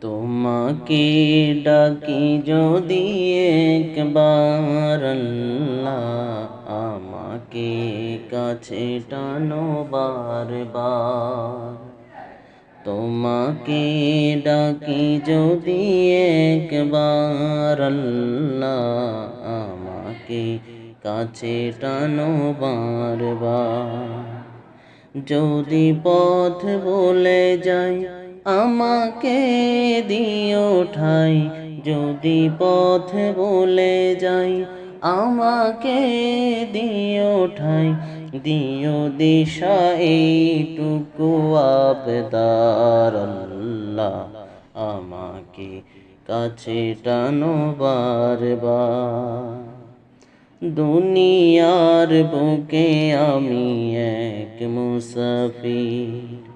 তোমাকে ডাকি যদি একবার আমাকে কাছে টানো বারবার। তোমাকে ডাকি যদি একবার আমাকে কাছে টানো বারবার। যদি পথ বলে যাই আমাকে দিও ঠাই, যদি পথ বলে যাই, আমাকে দিও ঠাই, দিও দিশা এইটুকু আবদার আল্লাহ, আমাকে কাছে টানো বারবার। দুনিয়ার বুকে আমি এক মুসাফির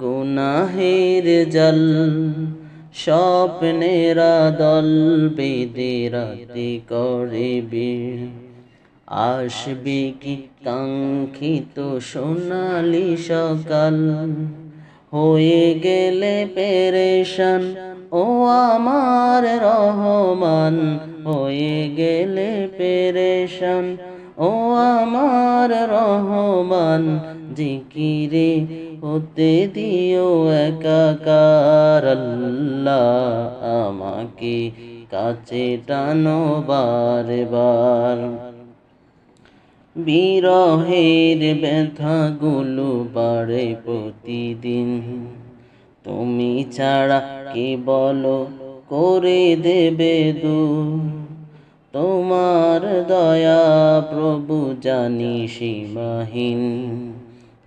গুনাহের জল, স্বপ্নেরা দল বেদে রাতে করে আসবে কি কাঙ্ক্ষিত সোনালি সকাল? হয়ে গেলে পেরেশান, ও আমার রহমান। হয়ে গেলে পেরেশান, ও আমার রহমান। জিকিরে হতে দিও একাকার আল্লাহ আমাকে কাছে টানো বারবার। বিরহের ব্যথাগুলো বাড়ে প্রতিদিন। তুমি ছাড়া কে বলো করে দেবে দূর তোমার দয়া প্রভু জানি সীমাহীন।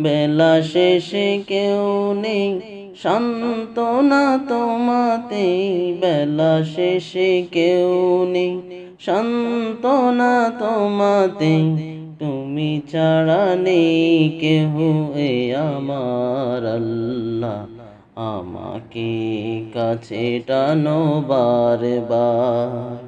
বেলা শেষে কেউ নেই, সান্ত্বনা তোমাতে। বেলা শেষে কেউ নেই, সান্ত্বনা তোমাতে। তুমি ছাড়া নেই কেহ এ আমার আল্লাহ। আমাকে কাছে টানো বারবার।